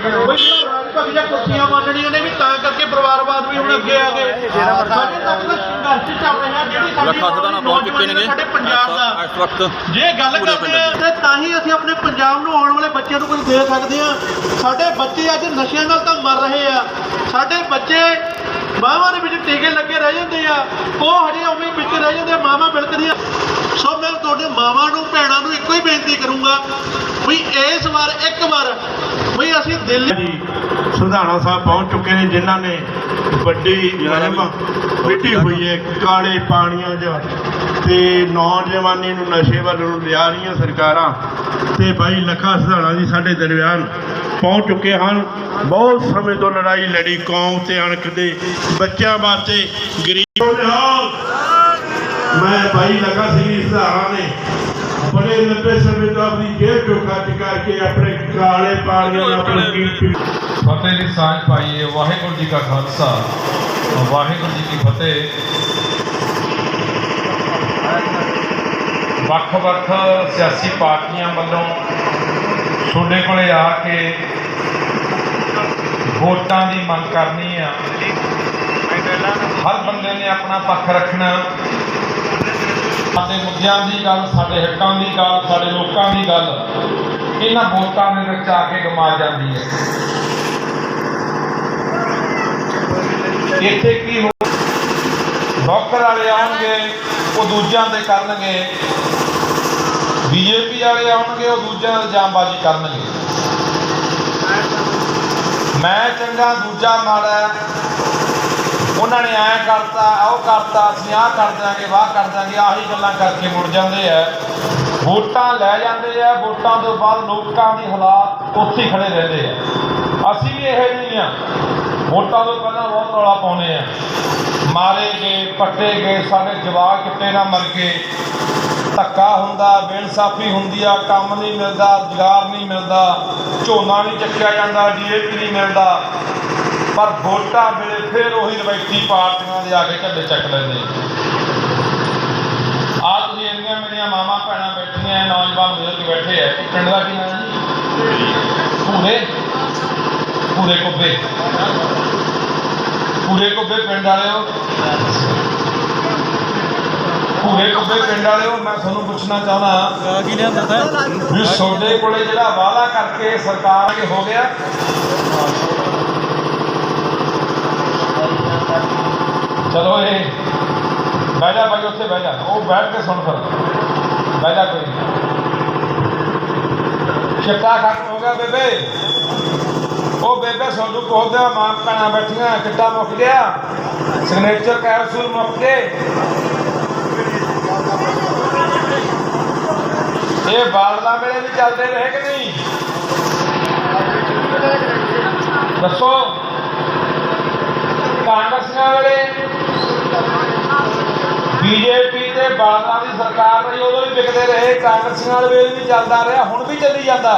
ਜਾਂ ਕੁਰਸੀਆਂ ਮੰਨਣੀਆਂ ਨੇ ਵੀ ਤਾਂ ਕਰਕੇ ਪਰਿਵਾਰਵਾਦ ਵੀ ਹੁਣ ਅੱਗੇ ਆ ਗਏ। ਸਾਡੇ ਤੱਕ ਦਾ ਸੰਘਰਸ਼ ਚੱਲ ਰਿਹਾ ਜਿਹੜੀ ਸਾਡੀ ਲੱਖਾਂ ਸਦਾਨਾ ਪਹੁੰਚ ਚੁੱਕੇ ਨੇਗੇ। ਸਾਡੇ ਪੰਜਾਬ ਦਾ। ਇਸ ਵਕਤ ਜੇ ਗੱਲ ਕਰਦੇ ਆ ਤੇ ਤਾਂ ਹੀ ਅਸੀਂ ਆਪਣੇ ਪੰਜਾਬ ਨੂੰ ਆਉਣ ਵਾਲੇ ਬੱਚਿਆਂ ਨੂੰ ਕੁਝ ਦੇ ਸਕਦੇ ਆ ਸਾਡੇ ਬੱਚੇ ਅੱਜ ਨਸ਼ਿਆਂ ਨਾਲ ਤਾਂ ਮਰ ਰਹੇ ਆ। ਸਾਡੇ ਬੱਚੇ ਮਾਵਾਂ ਦੇ ਵਿੱਚ ਟੀਕੇ ਲੱਗੇ ਰਹਿ ਜਾਂਦੇ ਆ। ਉਹ ਹਜੇ ਉਵੇਂ ਵਿੱਚ ਰਹਿ ਜਾਂਦੇ ਆ ਮਾਵਾਂ ਬਿਲਕਦੀਆਂ ਸੋ ਮੈਂ ਤੁਹਾਡੇ ਮਾਵਾਂ ਨੂੰ ਭੈਣਾਂ ਨੂੰ ਇੱਕੋ ਹੀ ਬੇਨਤੀ ਕਰੂੰਗਾ ਵੀ ਇਸ ਵਾਰ ਇੱਕ ਵਾਰ ਵੀ ਅਸੀਂ ਦਿੱਲੀ ਜੀ ਸੁਧਾਣਾ ਸਾਹਿਬ ਪਹੁੰਚ ਚੁੱਕੇ ਨੇ ਜਿਨ੍ਹਾਂ ਨੇ ਵੱਡੀ ਮੁਹਿੰਮ ਵਿੱਢੀ ਹੋਈ ਹੈ ਕਾਲੇ ਪਾਣੀਆਂ 'ਚ ਤੇ ਨੌਜਵਾਨੀ ਨੂੰ ਨਸ਼ੇ ਵੱਲ ਨੂੰ ਲਿਆ ਰਹੀਆਂ ਸਰਕਾਰਾਂ। ਤੇ ਬਾਈ ਲੱਖਾ ਸੁਧਾਣਾ ਜੀ ਸਾਡੇ ਦਰਮਿਆਨ ਪਹੁੰਚ ਚੁੱਕੇ ਹਨ। ਬਹੁਤ ਸਮੇਂ ਤੋਂ ਲੜਾਈ ਲੜੀ ਕੌਮ ਤੇ ਅਣਖ ਦੇ ਬੱਚਿਆਂ ਵਾਸਤੇ ਗਰੀਬ ਮੈਂ ਬਾਈ ਲੱਖਾ ਸਿੰਘ ਜੀ ਸੁਧਾਣਾ ਨੇ ਬੜੇ ਲੰਬੇ ਸਮੇਂ ਤੋਂ ਆਪਣੀ ਜੇਬ ਚੋਂ ਖਰਚ ਕਰਕੇ ਆਪਣੇ ਕਾਲੇ ਪਾਣੀਆਂ ਨਾਲ ਆਪਣੀ ਕੀਮਤੀ ਫਤਿਹ ਦੀ ਸਾਂਝ ਪਾਈਏ ਵਾਹਿਗੁਰੂ ਜੀ ਕਾ ਖਾਲਸਾ। ਵਾਹਿਗੁਰੂ ਜੀ ਕੀ ਫਤਿਹ। ਵੱਖ-ਵੱਖ ਸਿਆਸੀ ਪਾਰਟੀਆਂ ਵੱਲੋਂ ਤੁਹਾਡੇ ਕੋਲੇ ਆ ਕੇ ਵੋਟਾਂ ਦੀ ਮੰਗ ਕਰਨੀ ਆ। ਹਰ ਬੰਦੇ ਨੇ ਆਪਣਾ ਪੱਖ ਰੱਖਣਾ। ਸਾਡੇ ਮੁੱਦਿਆਂ ਦੀ ਗੱਲ, ਸਾਡੇ ਹੱਕਾਂ ਦੀ ਗੱਲ, ਸਾਡੇ ਲੋਕਾਂ ਦੀ ਗੱਲ, ਇਹਨਾਂ ਵੋਟਾਂ ਦੇ ਵਿੱਚ ਆ ਕੇ ਗਮਾ ਜਾਂਦੀ ਹੈ ਇੱਥੇ ਕੀ ਹੋ ਡਾਕਟਰ ਵਾਲੇ ਆਉਣਗੇ, ਉਹ ਦੂਜਿਆਂ ਦੇ ਕਰਨਗੇ ਬੀਜੇਪੀ ਵਾਲੇ ਆਉਣਗੇ, ਉਹ ਦੂਜਿਆਂ ਦੇ ਇਲਜ਼ਾਮਬਾਜ਼ੀ ਕਰਨਗੇ ਮੈਂ ਚੰਗਾ ਦੂਜਾ ਮਾੜਾ ਹੈ। ਉਹਨਾਂ ਨੇ ਐਂ ਕਰਤਾ, ਉਹ ਕਰਤਾ, ਅਸੀਂ ਆਹ ਕਰ ਦਿਆਂਗੇ, ਵਾਹ ਕਰ ਦਿਆਂਗੇ, ਆਹੀ ਗੱਲਾਂ ਕਰਕੇ ਮੁੜ ਜਾਂਦੇ ਆ। ਵੋਟਾਂ ਲੈ ਜਾਂਦੇ ਆ, ਵੋਟਾਂ ਤੋਂ ਬਾਅਦ ਲੋਕਾਂ ਦੀ ਹਾਲਾਤ ਉੱਥੇ ਖੜੇ ਰਹਿੰਦੇ ਆ। ਅਸੀਂ ਵੀ ਇਹ ਨਹੀਂ ਹੀ ਆ। ਵੋਟਾਂ ਤੋਂ ਪਹਿਲਾਂ ਬਹੁਤ ਰੌਲਾ ਪਾਉਂਦੇ ਆ। ਮਾਰੇ ਗਏ, ਪੱਟੇ ਗਏ, ਸਾਡੇ ਜਵਾਕ ਕਿਤੇ ਨਾ ਮਰ ਗਏ। ਧੱਕਾ ਹੁੰਦਾ, ਬੇਇਨਸਾਫੀ ਹੁੰਦੀ ਆ, ਕੰਮ ਨਹੀਂ ਮਿਲਦਾ, ਰੁਜ਼ਗਾਰ ਨਹੀਂ ਮਿਲਦਾ, ਝੋਨਾ ਨਹੀਂ ਚੱਕਿਆ ਜਾਂਦਾ, ਡੀਏਪੀ ਨਹੀਂ ਮਿਲਦਾ। ਪਰ ਵੋਟਾਂ ਵੇਲੇ ਫਿਰ ਉਹੀ ਰਵਾਇਤੀ ਪਾਰਟੀਆਂ ਦੇ ਆ ਕੇ ਝੱਲੇ ਚੱਕ ਲੈਂਦੇ ਆ। ਤੁਸੀਂ ਇੰਨੀਆਂ ਮੇਰੀਆਂ ਮਾਮਾ ਭੈਣਾਂ ਬੈਠੀਆਂ ਨੌਜਵਾਨ ਬਜ਼ੁਰਗ ਬੈਠੇ ਐ ਪਿੰਡ ਦਾ ਕੀ ਨਾਮ ਜੀ? ਪੂਰੇ ਪੂਰੇ ਕੁੱਬੇ। ਪੂਰੇ ਕੁੱਬੇ ਪਿੰਡ ਵਾਲਿਓ। ਪੂਰੇ ਕੁੱਬੇ ਪਿੰਡ ਵਾਲਿਓ ਮੈਂ ਤੁਹਾਨੂੰ ਪੁੱਛਣਾ ਚਾਹੁੰਦਾ ਕੀ ਨੇ ਦੱਸਿਆ ਵੀ ਤੁਹਾਡੇ ਕੋਲੇ ਜਿਹੜਾ ਵਾਅਦਾ ਕਰਕੇ ਸਰਕਾਰ ਹੋ ਗਿਆ ਚਲੋ ਇਹ ਬਹਿ ਜਾ ਭਾਈ ਉੱਥੇ ਬਹਿ ਜਾ। ਉਹ ਬੈਠ ਕੇ ਸੁਣ ਫਿਰ। ਬਹਿ ਜਾ ਕੋਈ ਨੀ। ਚਿੱਟਾ ਖਤਮ ਹੋ ਗਿਆ ਬੇਬੇ। ਉਹ ਬੇਬੇ ਸੋਨੂੰ ਕੋਹਦਾ ਮਾਂ ਭੈਣਾਂ ਬੈਠੀਆਂ, ਚਿੱਟਾ ਮੁੱਕ ਗਿਆ। ਸਿਗਨੇਚਰ ਕੈਪਸੂਲ ਮੁੱਕ ਗਏ। ਇਹ ਬਾਲਦਾ ਵੇਲੇ ਵੀ ਚੱਲਦੇ ਰਹੇ ਕਿ ਨਹੀਂ? ਦੱਸੋ। ਕਾਂਗਰਸੀਆਂ ਵੇਲੇ ਬੀਜੇਪੀ ਤੇ ਬਾਲਦਾ ਦੀ ਸਰਕਾਰ ਰਹੀ ਉਦੋਂ ਵੀ ਵਿਕਦੇ ਰਹੇ ਕਾਂਗਰਸੀਆਂ ਨਾਲ ਵੇਲੇ ਵੀ ਚੱਲਦਾ ਰਿਹਾ, ਹੁਣ ਵੀ ਚੱਲੀ ਜਾਂਦਾ।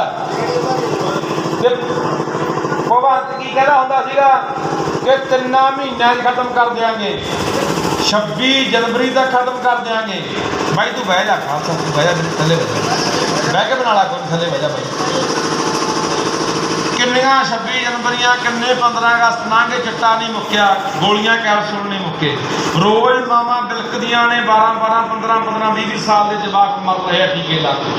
ਤੇ ਭਗਵੰਤ ਕੀ ਕਹਿੰਦਾ ਹੁੰਦਾ ਸੀਗਾ ਕਿ ਤਿੰਨਾਂ ਮਹੀਨਿਆਂ 'ਚ ਖਤਮ ਕਰ ਦਿਆਂਗੇ। 26 ਜਨਵਰੀ ਤੱਕ ਖਤਮ ਕਰ ਦਿਆਂਗੇ। ਬਾਈ ਤੂੰ ਬਹਿ ਜਾ, ਖਾਲਸਾ ਤੂੰ ਬਹਿ ਜਾ ਮੇਰੇ ਥੱਲੇ ਬਹਿ ਜਾ। ਬਹਿ ਕੇ ਬਣਾ ਲਾ ਕੋਈ, ਥੱਲੇ ਬਹਿ ਜਾ ਬਾਈ। ਕਿੰਨੀਆਂ 26 ਜਨਵਰੀਆਂ ਕਿੰਨੇ 15 ਅਗਸਤ ਲੰਘੇ ਚਿੱਟਾ ਨਹੀਂ ਮੁੱਕਿਆ, ਗੋਲੀਆਂ ਕੈਪਸੂਲ ਨਹੀਂ ਮੁੱਕੇ। ਰੋਜ਼ ਮਾਵਾਂ ਬਿਲਕਦੀਆਂ ਨੇ 12 12 15 15 20 20 ਸਾਲ ਦੇ ਜਵਾਕ ਮਰ ਰਹੇ ਆ ਟੀਕੇ ਲਾ ਕੇ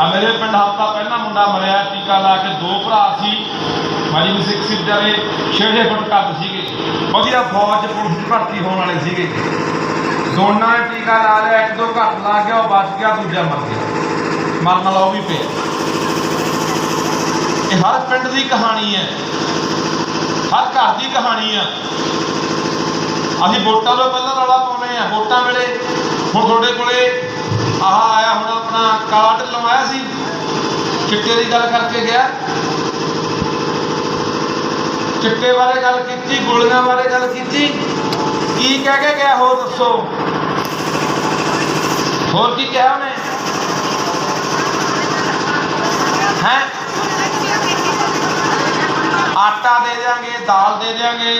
ਆ ਮੇਰੇ ਪਿੰਡ ਹਫਤਾ ਪਹਿਲਾਂ ਮੁੰਡਾ ਮਰਿਆ, ਟੀਕਾ ਲਾ ਕੇ ਦੋ ਭਰਾ ਸੀ। ਮਾਜੀ ਵੀ ਸਿੱਖ ਸੀ ਵਿਚਾਰੇ ਛੇ ਛੇ ਫੁੱਟ ਕੱਦ ਸੀਗੇ। ਵਧੀਆ ਫੌਜ ਪੁਲਿਸ 'ਚ ਭਰਤੀ ਹੋਣ ਵਾਲੇ ਸੀਗੇ। ਦੋਨਾਂ ਟੀਕਾ ਲਾ ਲਿਆ, ਇੱਕ ਦੋ ਘੱਟ ਲਾ ਗਿਆ, ਉਹ ਬਚ ਗਿਆ, ਦੂਜਾ ਮਰ ਗਿਆ। ਮਰਨ ਵਾਲਾ ਉਹ ਵੀ ਪਿਆ। ਇਹ ਹਰ ਪਿੰਡ ਦੀ ਕਹਾਣੀ ਹੈ। ਹਰ ਘਰ ਦੀ ਕਹਾਣੀ ਹੈ। ਅਸੀਂ ਵੋਟਾਂ ਤੋਂ ਪਹਿਲਾਂ ਰੌਲਾ ਪਾਉਂਦੇ ਆ ਵੋਟਾਂ ਵੇਲੇ ਹੁਣ ਤੁਹਾਡੇ ਕੋਲੇ ਆਹ ਆਇਆ ਹੁਣ ਆਪਣਾ ਕਾਰਡ ਲਵਾਇਆ ਸੀ। ਚਿੱਟੇ ਦੀ ਗੱਲ ਕਰਕੇ ਗਿਆ। ਚਿੱਟੇ ਬਾਰੇ ਗੱਲ ਕੀਤੀ, ਗੋਲੀਆਂ ਬਾਰੇ ਗੱਲ ਕੀਤੀ। ਕੀ ਕਹਿ ਕੇ ਗਿਆ ਹੋਰ ਦੱਸੋ? ਹੋਰ ਕੀ ਕਿਹਾ ਉਹਨੇ? ਹੈ? ਆਟਾ ਦੇ ਦਿਆਂਗੇ, ਦਾਲ ਦੇ ਦਿਆਂਗੇ,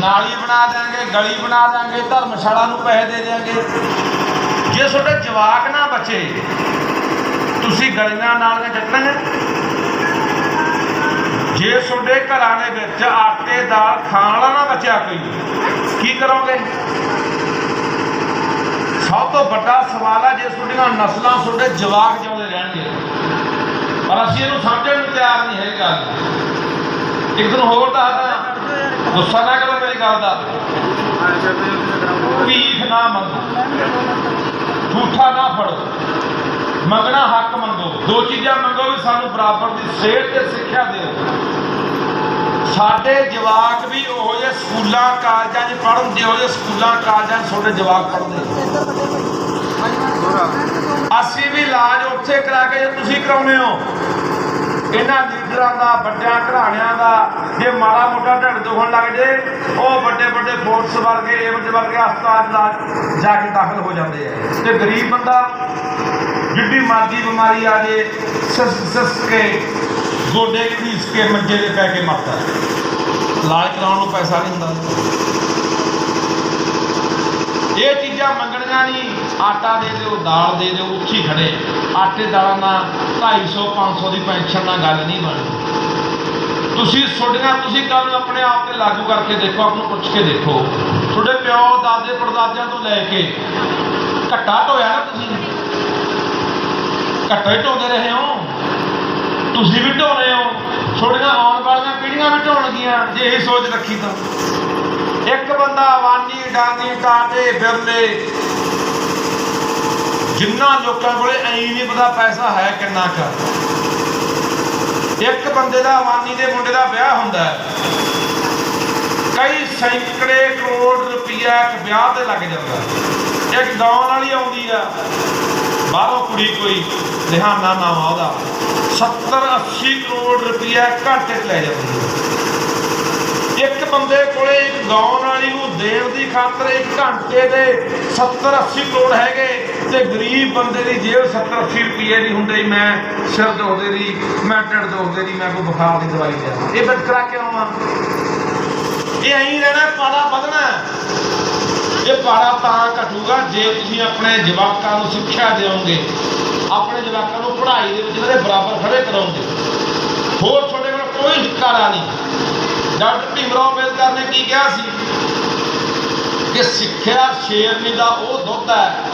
ਨਾਲੀ ਬਣਾ ਦਿਆਂਗੇ, ਗਲੀ ਬਣਾ ਦਿਆਂਗੇ, ਧਰਮਸ਼ਾਲਾ ਨੂੰ ਪੈਸੇ ਦੇ ਦਿਆਂਗੇ। ਜੇ ਤੁਹਾਡੇ ਜਵਾਕ ਨਾ ਬਚੇ, ਤੁਸੀਂ ਗਲੀਆਂ ਨਾਲੀਆਂ ਚੱਕਣਗੇ ਜੇ ਤੁਹਾਡੇ ਘਰਾਂ ਦੇ ਵਿੱਚ ਆਟੇ ਦਾਲ ਖਾਣ ਵਾਲਾ ਨਾ ਬਚਿਆ ਕੋਈ, ਕੀ ਕਰੋਗੇ? ਸਭ ਤੋਂ ਵੱਡਾ ਸਵਾਲ ਹੈ ਜੇ ਤੁਹਾਡੀਆਂ ਨਸਲਾਂ ਤੁਹਾਡੇ ਜਵਾਕ ਜਿਉਂਦੇ ਰਹਿਣਗੇ। ਪਰ ਅਸੀਂ ਇਹਨੂੰ ਸਮਝਣ ਨੂੰ ਤਿਆਰ ਨਹੀਂ ਹੈਗਾ ਇੱਕ ਦਿਨ ਹੋਰ ਦੱਸਦਾ ਗੁੱਸਾ ਨਾ ਕਰੋ ਮੇਰੀ ਗੱਲ ਦਾ। ਭੀਖ ਨਾ ਮੰਗੋ। ਝੂਠਾ ਨਾ ਫੜੋ। ਮੰਗਣਾ ਹੱਕ ਮੰਗੋ। ਦੋ ਚੀਜ਼ਾਂ ਮੰਗੋ ਵੀ ਸਾਨੂੰ ਬਰਾਬਰ ਦੀ ਸੇਧ ਤੇ ਸਿੱਖਿਆ ਦਿਓ। ਸਾਡੇ ਜਵਾਕ ਵੀ ਉਹੋ ਜਿਹੇ ਸਕੂਲਾਂ, ਕਾਲਜਾਂ 'ਚ ਪੜ੍ਹਨ ਜਿਹੋ ਜਿਹੇ ਸਕੂਲਾਂ, ਕਾਲਜਾਂ 'ਚ ਤੁਹਾਡੇ ਜਵਾਕ ਪੜ੍ਹਦੇ। ਅਸੀਂ ਵੀ ਇਲਾਜ ਉੱਥੇ ਕਰਾ ਕੇ ਜੇ ਤੁਸੀਂ ਕਰਾਉਨੇ ਹੋ। ਇਹਨਾਂ ਲੀਡਰਾਂ ਦਾ, ਵੱਡਿਆਂ ਘਰਾਣਿਆਂ ਦਾ, ਜੇ ਮਾੜਾ ਮੋਟਾ ਢਿੱਡ ਦੁਖਣ ਲੱਗ ਜੇ, ਉਹ ਵੱਡੇ ਵੱਡੇ ਫੋਰਸ ਵਰਗੇ, ਏਮਜ ਵਰਗੇ ਹਸਪਤਾਲ ਦਾ ਜਾ ਕੇ ਦਾਖਲ ਹੋ ਜਾਂਦੇ ਆ। ਤੇ ਗਰੀਬ ਬੰਦਾ ਜਿੱਡੀ ਮਰਜ਼ੀ ਬਿਮਾਰੀ ਆ ਜੇ, ਸਸ ਸਸ ਕੇ, ਗੋਡੇ ਘੀਸ ਕੇ, ਮੰਜੇ ਤੇ ਪੈ ਕੇ ਮਰਦਾ। ਇਲਾਜ ਕਰਾਉਣ ਨੂੰ ਪੈਸਾ ਨਹੀਂ ਹੁੰਦਾ। ਇਹ ਚੀਜ਼ਾਂ ਮੰਗਣੀਆਂ ਨਹੀਂ। ਆਟਾ ਦੇ ਦਿਓ, ਦਾਲ ਦੇ ਦਿਓ ਉੱਚੀ ਖੜੇ। ਆਟੇ ਦਾਲਾਂ ਨਾਲ 250 500 ਦੀ ਪੈਨਸ਼ਨ ਨਾਲ ਗੱਲ ਨਹੀਂ ਬਣਦੀ। ਤੁਸੀਂ ਛੋਡੀਆਂ ਤੁਸੀਂ ਕੱਲ ਨੂੰ ਆਪਣੇ ਆਪ ਤੇ ਲਾਗੂ ਕਰਕੇ ਦੇਖੋ, ਆਪ ਨੂੰ ਪੁੱਛ ਕੇ ਦੇਖੋ। ਤੁਹਾਡੇ ਪਿਓ, ਦਾਦੇ, ਪੜਦਾਦਿਆਂ ਤੋਂ ਲੈ ਕੇ ਘੱਟਾ ਢੋਇਆ ਨਾ ਤੁਸੀਂ? ਘੱਟਾ ਹੀ ਢੋਂਦੇ ਰਹੇ ਹੋ। ਤੁਸੀਂ ਵੀ ਢੋ ਰਹੇ ਹੋ। ਛੋਡੀਆਂ ਆਉਣ ਵਾਲੀਆਂ ਪੀੜ੍ਹੀਆਂ ਵੀ ਢੋਣਗੀਆਂ, ਜੇ ਇਹ ਸੋਚ ਰੱਖੀ ਤਾਂ। ਇੱਕ ਬੰਦਾ ਵਾਨੀ ਡਾਂਗੀ ਟਾਟੇ ਬਿਰਲੇ ਜਿੰਨਾ ਲੋਕਾਂ ਕੋਲੇ ਐਂ ਨਹੀਂ ਪਤਾ ਪੈਸਾ ਹੈ ਕਿੰਨਾ ਕੁ। ਇੱਕ ਬੰਦੇ ਦਾ ਵਾਨੀ ਦੇ ਮੁੰਡੇ ਦਾ ਵਿਆਹ ਹੁੰਦਾ ਹੈ। ਕਈ ਸੈਂਕੜੇ ਕਰੋੜ ਰੁਪਈਆ ਇੱਕ ਵਿਆਹ ਤੇ ਲੱਗ ਜਾਂਦਾ ਇੱਕ ਗਾਉਣ ਵਾਲੀ ਆਉਂਦੀ ਆ ਬਾਹਰੋਂ ਕੁੜੀ ਕੋਈ ਲਿਹਾਨਾ ਨਾਮ ਉਹਦਾ। 70 80 ਕਰੋੜ ਰੁਪਈਆ ਘੰਟੇ 'ਚ ਲੈ ਜਾਂਦੀ ਹੈ। ਇੱਕ ਬੰਦੇ ਕੋਲੇ ਇੱਕ ਗਾਉਣ ਵਾਲੀ ਨੂੰ ਦੇਣ ਦੀ ਖਾਤਰ ਇੱਕ ਘੰਟੇ ਦੇ 70 80 ਕਰੋੜ ਹੈਗੇ ਤੇ ਗਰੀਬ ਬੰਦੇ ਦੀ ਜੇਬ 70 80 ਰੁਪਏ ਦੀ ਹੁੰਦੇ ਮੈਂ ਸਿਰ ਦੁਖਦੇ ਦੀ ਮੈਂ ਢਿੱਡ ਦੁਖਦੇ ਦੀ ਮੈਂ ਕੋਈ ਬੁਖਾਰ ਦੀ ਦਵਾਈ ਲਿਆ। ਇਹ ਵਿਤਕਰਾ ਕਿਉਂ ਆ ਇਹ ਐਂ ਰਹਿਣਾ ਪਾਰਾ ਵਧਣਾ। ਇਹ ਪਾਰਾ ਤਾਂ ਘਟੂਗਾ ਜੇ ਤੁਸੀਂ ਆਪਣੇ ਜਵਾਕਾਂ ਨੂੰ ਸਿੱਖਿਆ ਦਿਓਗੇ। ਆਪਣੇ ਜਵਾਕਾਂ ਨੂੰ ਪੜ੍ਹਾਈ ਦੇ ਵਿੱਚ ਇਹਨਾਂ ਦੇ ਬਰਾਬਰ ਖੜੇ ਕਰਾਉਂਗੇ ਹੋਰ ਤੁਹਾਡੇ ਕੋਲ ਕੋਈ ਹਿਕਾਰਾ ਨਹੀਂ। ਡਾਕਟਰ ਭੀਮਰਾਓ ਅੰਬੇਦਕਰ ਨੇ ਕੀ ਕਿਹਾ ਸੀ? ਕਿ ਸਿੱਖਿਆ ਸ਼ੇਰਨੀ ਦਾ ਉਹ ਦੁੱਧ ਹੈ,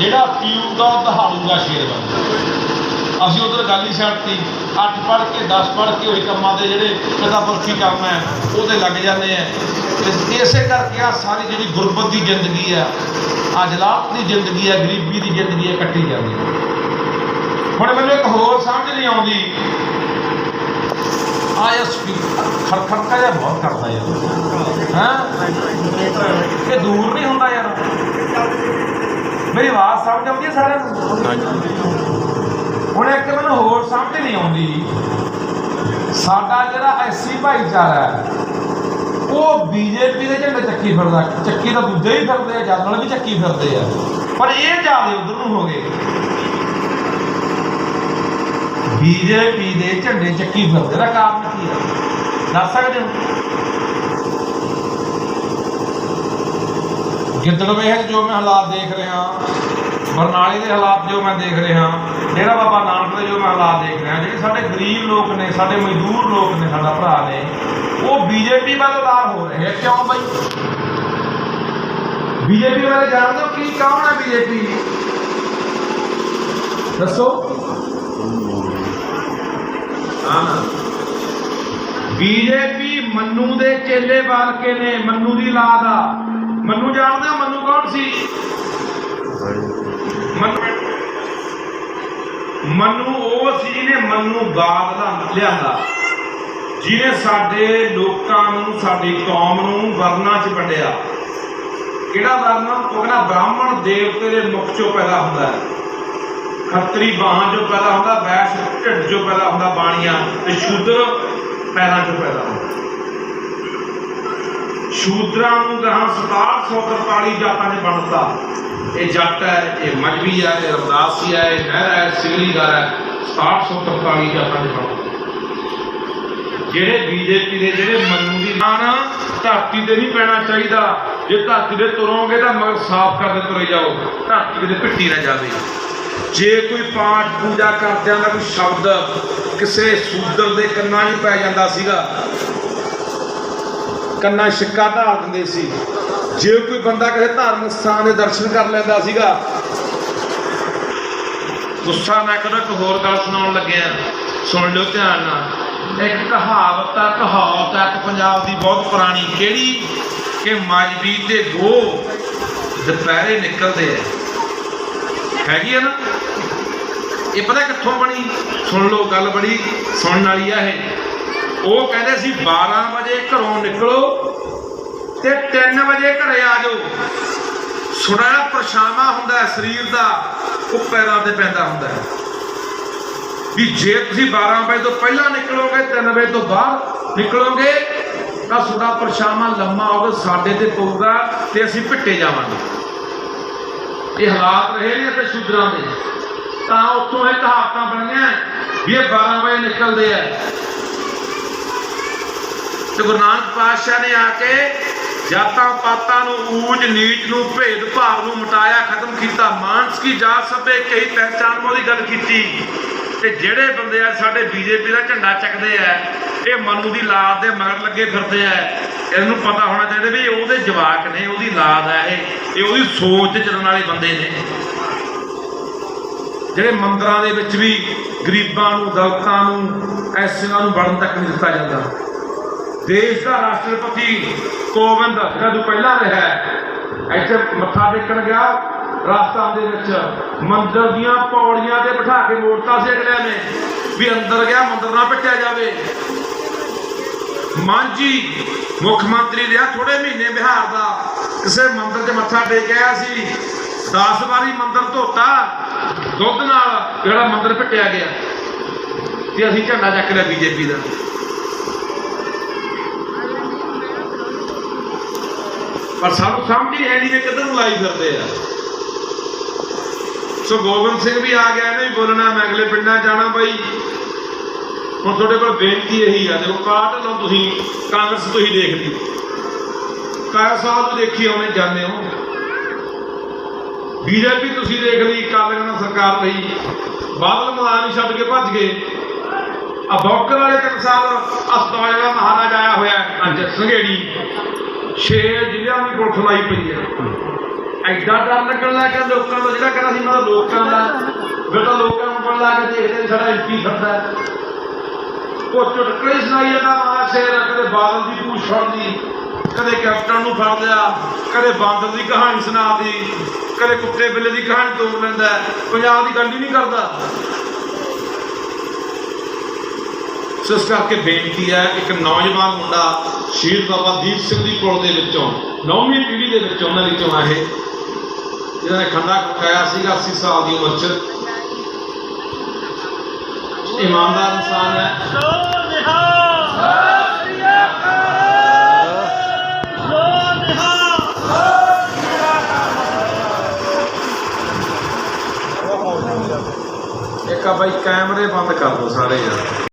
ਜਿਹੜਾ ਪੀਊਗਾ ਉਹ ਦਹਾੜੂਗਾ ਸ਼ੇਰ ਵਾਂਗ ਅਸੀਂ ਉਧਰ ਗੱਲ ਹੀ ਛੱਡਤੀ 8 ਪੜ੍ਹ ਕੇ 10 ਪੜ੍ਹ ਕੇ ਹੋਏ ਕੰਮਾਂ ਦੇ ਜਿਹੜੇ ਪਿਤਾ ਪੁਰਖੀ ਕੰਮ ਹੈ, ਉਹਦੇ ਲੱਗ ਜਾਂਦੇ ਆ ਤੇ ਇਸੇ ਕਰਕੇ ਆ ਸਾਰੀ ਜਿਹੜੀ ਗੁਰਬਤ ਦੀ ਜ਼ਿੰਦਗੀ ਆ ਆ ਦੀ ਜ਼ਿੰਦਗੀ ਆ ਗਰੀਬੀ ਦੀ ਜ਼ਿੰਦਗੀ ਆ ਕੱਟੀ ਜਾਂਦੀ ਹੈ। ਹੁਣ ਮੈਨੂੰ ਇੱਕ ਹੋਰ ਸਮਝ ਨਹੀਂ ਆਉਂਦੀ। ਆਇਆ ਖੜਖੜਕਾ ਜਿਹਾ ਬਹੁਤ ਕਰਦਾ ਯਾਰ। ਹਾਂ? ਇਹ ਦੂਰ ਨਹੀਂ ਹੁੰਦਾ ਯਾਰ। ਮੇਰੀ ਆਵਾਜ਼ ਸਮਝ ਆਉਂਦੀ ਹੈ ਸਾਰਿਆਂ ਨੂੰ? ਹੁਣ ਇੱਕ ਮੈਨੂੰ ਹੋਰ ਸਮਝ ਨਹੀਂ ਆਉਂਦੀ। ਸਾਡਾ ਜਿਹੜਾ ਐਸੀ ਭਾਈਚਾਰਾ ਹੈ, ਉਹ ਬੀਜੇਪੀ ਦੇ ਝੰਡੇ ਚੱਕੀ ਫਿਰਦਾ। ਚੱਕੀ ਤਾਂ ਦੂਜੇ ਹੀ ਫਿਰਦੇ ਆ, ਜਦ ਨਾਲ ਵੀ ਚੱਕੀ ਫਿਰਦੇ ਆ। ਪਰ ਇਹ ਜਿਆਦੇ ਉਧਰ ਨੂੰ ਹੋ ਗਏ। ਬੀਜੇਪੀ ਦੇ ਝੰਡੇ ਚੱਕੀ ਫਿਰਦੇ ਦਾ ਕਾਰਨ ਕੀ ਹੈ? ਦੱਸ ਸਕਦੇ ਹੋ? ਗਿੱਦੜਵੇ ਹੈ ਜੋ ਮੈਂ ਹਾਲਾਤ ਦੇਖ ਰਿਹਾ, ਬਰਨਾਲੇ ਦੇ ਹਾਲਾਤ ਜੋ ਮੈਂ ਦੇਖ ਰਿਹਾ, ਡੇਰਾ ਬਾਬਾ ਨਾਨਕ ਦੇ ਜੋ ਮੈਂ ਹਾਲਾਤ ਦੇਖ ਰਿਹਾ, ਜਿਹੜੇ ਸਾਡੇ ਗਰੀਬ ਲੋਕ ਨੇ, ਸਾਡੇ ਮਜ਼ਦੂਰ ਲੋਕ ਨੇ, ਸਾਡਾ ਭਰਾ ਨੇ, ਉਹ ਬੀਜੇਪੀ ਵੱਲ ਉਦਾਰ ਹੋ ਰਹੇ ਆ ਕਿਉਂ ਬਈ? ਬੀਜੇਪੀ ਬਾਰੇ ਜਾਣਦੇ ਹੋ ਕੀ ਕੌਣ ਹੈ ਬੀਜੇਪੀ? ਦੱਸੋ। ਬੀਜੇਪੀ ਮੰਨੂ ਦੇ ਚੇਲੇ ਬਾਲ ਕੇ ਨੇ, ਮੰਨੂ ਦੀ ਲਾਦ ਆ। ਮੰਨੂ ਜਾਣਦੇ ਹੋ ਮੰਨੂ ਕੌਣ ਸੀ? ਮੰਨੂ- ਉਹ ਸੀ ਜਿਹਨੇ ਮੰਨੂ ਬਾਦ ਦਾ ਲਿਆਂਦਾ। ਜਿਹਨੇ ਸਾਡੇ ਲੋਕਾਂ ਨੂੰ, ਸਾਡੀ ਕੌਮ ਨੂੰ ਵਰਨਾ ਚ ਵੰਡਿਆ। ਕਿਹੜਾ ਵਰਨਾ? ਉਹ ਕਹਿੰਦਾ ਬ੍ਰਾਹਮਣ ਦੇਵਤੇ ਦੇ ਮੁਖ ਚੋਂ ਪੈਦਾ ਹੁੰਦਾ ਹੈ। ਖੱਤਰੀ ਬਾਹਾਂ ਚੋਂ ਪੈਦਾ ਹੁੰਦਾ, ਵੈਸ਼ ਢਿੱਡ ਚੋਂ ਪੈਦਾ ਹੁੰਦਾ, ਬਾਣੀਆਂ ਤੇ ਸ਼ੂਦਰ ਪੈਰਾਂ ਚੋਂ ਪੈਦਾ ਹੁੰਦਾ। ਸ਼ੂਦਰਾਂ ਨੂੰ ਗ੍ਰਹਣ 6743 ਜਾਤਾਂ 'ਚ ਵੰਡਤਾ। ਇਹ ਜੱਟ ਹੈ, ਇਹ ਮਜਬੀ ਹੈ, ਇਹ ਰਮਦਾਸੀ ਹੈ, ਇਹ ਮਹਿਰ ਹੈ ਸਿਵਲੀਗਰ ਹੈ। 6743 ਜਾਤਾਂ 'ਚ ਵੰਡਤਾ। ਜਿਹੜੇ ਬੀਜੇਪੀ ਦੇ, ਜਿਹੜੇ ਮੰਨੂ ਦੀ ਮਾਨ ਧਰਤੀ ਤੇ ਨਹੀਂ ਪੈਣਾ ਚਾਹੀਦਾ। ਜੇ ਧਰਤੀ ਤੇ ਤੁਰੋਗੇ ਤਾਂ ਮਗਰ ਸਾਫ਼ ਕਰਦੇ ਤੁਰੇ ਜਾਓ। ਧਰਤੀ ਕਿਤੇ ਪਿੱਟੀ ਨਾ ਜਾਵੇ ਜੇ ਕੋਈ ਪਾਠ ਪੂਜਾ ਕਰਦਿਆਂ ਦਾ ਕੋਈ ਸ਼ਬਦ ਕਿਸੇ ਸੂਦਰ ਦੇ ਕੰਨਾਂ 'ਚ ਪੈ ਜਾਂਦਾ ਸੀਗਾ, ਕੰਨਾਂ ਛਿੱਕਾ ਢਾਲ ਦਿੰਦੇ ਸੀ। ਜੇ ਕੋਈ ਬੰਦਾ ਕਿਸੇ ਧਾਰਮਿਕ ਸਥਾਨ ਦੇ ਦਰਸ਼ਨ ਕਰ ਲੈਂਦਾ ਸੀਗਾ, ਗੁੱਸਾ ਨਾ ਕਰੋ ਇੱਕ ਹੋਰ ਗੱਲ ਸੁਣਾਉਣ ਲੱਗਿਆ। ਸੁਣ ਲਿਓ ਧਿਆਨ ਨਾਲ। ਇੱਕ ਕਹਾਵਤ ਆ ਕਹਾਵਤ ਆ, ਇੱਕ ਪੰਜਾਬ ਦੀ ਬਹੁਤ ਪੁਰਾਣੀ, ਕਿਹੜੀ? ਕਿ ਮਜਬੀ ਤੇ ਦੋ ਦੁਪਹਿਰੇ ਨਿਕਲਦੇ ਆ। ਹੈਗੀ ਆ ਨਾ? ਇਹ ਪਤਾ ਕਿੱਥੋਂ ਬਣੀ? ਸੁਣ ਲਓ, ਗੱਲ ਬੜੀ ਸੁਣਨ ਵਾਲੀ ਆ ਇਹ। ਉਹ ਕਹਿੰਦੇ ਸੀ 12 ਵਜੇ ਘਰੋਂ ਨਿਕਲੋ ਤੇ 3 ਵਜੇ ਘਰੇ ਆ ਜਾਓ। ਸੁਣਾ ਪਰਛਾਵਾਂ ਹੁੰਦਾ ਹੈ, ਸਰੀਰ ਦਾ, ਉਹ ਪੈਰਾਂ ਤੇ ਪੈਂਦਾ ਹੁੰਦਾ ਹੈ। ਵੀ ਜੇ ਤੁਸੀਂ 12 ਵਜੇ ਤੋਂ ਪਹਿਲਾਂ ਨਿਕਲੋਗੇ 3 ਵਜੇ ਤੋਂ ਬਾਅਦ ਨਿਕਲੋਗੇ, ਤਾਂ ਤੁਹਾਡਾ ਪਰਛਾਵਾਂ ਲੰਮਾ ਹੋਵੇ ਸਾਡੇ ਤੇ ਪਊਗਾ ਤੇ ਅਸੀਂ ਭਿੱਟੇ ਜਾਵਾਂਗੇ। ਇਹ ਹਾਲਾਤ ਰਹੇ ਨੇ ਤੇ ਸ਼ੂਦਰਾਂ ਦੇ। ਤਾਂ ਉੱਥੋਂ ਇਹ ਕਹਾਵਤਾਂ ਬਣੀਆਂ ਵੀ ਇਹ 12 ਵਜੇ ਨਿਕਲਦੇ ਆ ਤੇ ਗੁਰੂ ਨਾਨਕ ਪਾਤਸ਼ਾਹ ਨੇ ਆ ਕੇ ਜਾਤਾਂ ਪਾਤਾਂ ਨੂੰ ਊਜ, ਨੀਚ ਨੂੰ ਭੇਦ ਭਾਵ ਨੂੰ ਮਿਟਾਇਆ, ਖਤਮ ਕੀਤਾ। ਮਾਨਸ ਕੀ ਜਾਤ ਸਭੇ ਕਈ ਪਹਿਚਾਨ ਮੋਦੀ ਗੱਲ ਕੀਤੀ। ਤੇ ਜਿਹੜੇ ਬੰਦੇ ਆ ਸਾਡੇ ਬੀਜੇਪੀ ਦਾ ਝੰਡਾ ਚੱਕਦੇ ਆ, ਇਹ ਮਨੂ ਦੀ ਲਾਦ ਦੇ ਮਗਰ ਲੱਗੇ ਫਿਰਦੇ ਆ। ਇਹਨੂੰ ਪਤਾ ਹੋਣਾ ਚਾਹੀਦਾ ਵੀ ਉਹਦੇ ਜਵਾਕ ਨੇ, ਉਹਦੀ ਲਾਦ ਆ ਇਹ। ਇਹ ਉਹਦੀ ਸੋਚ ਤੇ ਚੱਲਣ ਵਾਲੇ ਬੰਦੇ ਨੇ। ਜਿਹੜੇ ਮੰਦਰਾਂ ਦੇ ਵਿੱਚ ਵੀ ਗਰੀਬਾਂ ਨੂੰ, ਦਲਤਾਂ ਨੂੰ, ਐਸਿਆਂ ਨੂੰ ਵੜਨ ਤੱਕ ਨਹੀਂ ਦਿੱਤਾ ਜਾਂਦਾ। ਦੇਸ਼ ਦਾ ਰਾਸ਼ਟਰਪਤੀ ਕੋਵਿੰਦ ਜਦੋਂ ਪਹਿਲਾਂ ਰਿਹਾ ਇੱਥੇ ਮੱਥਾ ਟੇਕਣ ਗਿਆ, ਰਾਜਸਥਾਨ ਦੇ ਵਿੱਚ ਮੰਦਰ ਦੀਆਂ ਪੌੜੀਆਂ ਤੇ ਬਿਠਾ ਕੇ ਮੋੜਤਾ ਸੀ ਅਗਲਿਆਂ ਨੇ, ਵੀ ਅੰਦਰ ਗਿਆ, ਮੰਦਰ ਨਾ ਪਿੱਟਿਆ ਜਾਵੇ। ਮਾਂਜੀ ਮੁੱਖ ਮੰਤਰੀ ਰਿਹਾ ਥੋੜੇ ਮਹੀਨੇ ਬਿਹਾਰ ਦਾ, ਕਿਸੇ ਮੰਦਰ 'ਚ ਮੱਥਾ ਟੇਕ ਆਇਆ ਸੀ। 10 ਵਾਰੀ ਮੰਦਰ ਧੋਤਾ। ਦੁੱਧ ਨਾਲ ਜਿਹੜਾ ਮੰਦਰ ਪਿੱਟਿਆ ਗਿਆ ਤੇ ਅਸੀਂ ਝੰਡਾ ਚੱਕ ਲਿਆ ਬੀਜੇਪੀ ਦਾ। ਪਰ ਸਾਨੂੰ ਸਮਝ ਹੀ ਹੈ ਨਹੀਂ ਕਿੱਧਰ ਨੂੰ ਲਾਈ ਫਿਰਦੇ ਆ। ਸੋ ਗੋਬਿੰਦ ਸਿੰਘ ਵੀ ਆ ਗਿਆ, ਇਹਨੇ ਵੀ ਬੋਲਣਾ, ਮੈਂ ਅਗਲੇ ਪਿੰਡਾਂ ਜਾਣਾ ਬਾਈ। ਹੁਣ ਤੁਹਾਡੇ ਕੋਲ ਬੇਨਤੀ ਇਹੀ ਆ, ਦੇਖੋ ਕਾਟ ਲਓ ਤੁਸੀਂ ਕਾਂਗਰਸ ਤੁਸੀਂ ਦੇਖ ਲਈ ਕਾਇਆ ਸਾਹਿਬ ਨੂੰ ਦੇਖੀ ਆਉਣੇ ਜਾਂਦੇ ਹੋ। ਬੀਜੇਪੀ ਤੁਸੀਂ ਦੇਖ ਲਈ ਕਾਲੇ ਨਾਲ ਸਰਕਾਰ ਰਹੀ ਬਾਦਲ ਮੈਦਾਨ ਛੱਡ ਕੇ ਭੱਜ ਗਏ। ਆ ਬੌਕਰ ਵਾਲੇ ਤਿੰਨ ਸਾਲ ਹਸਪਤਾਲ ਜਿਹੜਾ ਮਹਾਰਾਜ ਆਇਆ ਹੋਇਆ ਅੱਜ ਸੰਘੇੜੀ। ਛੇ ਜ਼ਿਲ੍ਹਿਆਂ ਦੀ ਪੁਲਿਸ ਲਾਈ ਪਈ ਹੈ। ਐਡਾ ਡਰ ਲੱਗਣ ਲੱਗ ਗਿਆ ਲੋਕਾਂ ਦਾ, ਜਿਹੜਾ ਕਹਿੰਦਾ ਸੀ ਮੈਂ ਲੋਕਾਂ ਦਾ ਫਿਰ ਲੋਕਾਂ ਨੂੰ ਪੜ ਲਾ ਕੇ ਦੇਖਦੇ ਵੀ ਸਾਡਾ ਐਮਪੀ ਫਿਰਦਾ ਉਹ ਚੁਟਕਲੇ ਸੁਣਾਈ ਜਾਂਦਾ ਮਾਰਾ ਸ਼ੇਰ ਕਦੇ ਬਾਦਲ ਦੀ ਪੂਛ ਫੜਦੀ ਕਦੇ ਕੈਪਟਨ ਨੂੰ ਫੜ ਲਿਆ, ਕਦੇ ਬਾਂਦਰ ਦੀ ਕਹਾਣੀ ਸੁਣਾਦੀ ਕਦੇ ਕੁੱਤੇ ਬਿੱਲੇ ਦੀ ਕਹਾਣੀ ਤੋੜ ਲੈਂਦਾ ਪੰਜਾਬ ਦੀ ਗੱਲ ਹੀ ਨਹੀਂ ਕਰਦਾ। ਸੋ ਇਸ ਕਰਕੇ ਬੇਨਤੀ ਹੈ, ਇੱਕ ਨੌਜਵਾਨ ਮੁੰਡਾ ਸ਼ਹੀਦ ਬਾਬਾ ਦੀਪ ਸਿੰਘ ਦੀ ਕੋਲ ਦੇ ਵਿੱਚੋਂ, ਨੌਵੀਂ ਪੀੜ੍ਹੀ ਦੇ ਵਿੱਚੋਂ, ਉਹਨਾਂ ਵਿੱਚੋਂ ਆ ਜਿਹਨਾਂ ਨੇ ਖੰਡਾ ਖਾਇਆ ਸੀਗਾ 80 ਸਾਲ ਦੀ ਉਮਰ 'ਚ। ਇਮਾਨਦਾਰ ਇਨਸਾਨ ਹੈ। ਇੱਕ ਆ ਬਾਈ ਕੈਮਰੇ ਬੰਦ ਕਰ ਦੋ ਸਾਰੇ ਯਾਰ।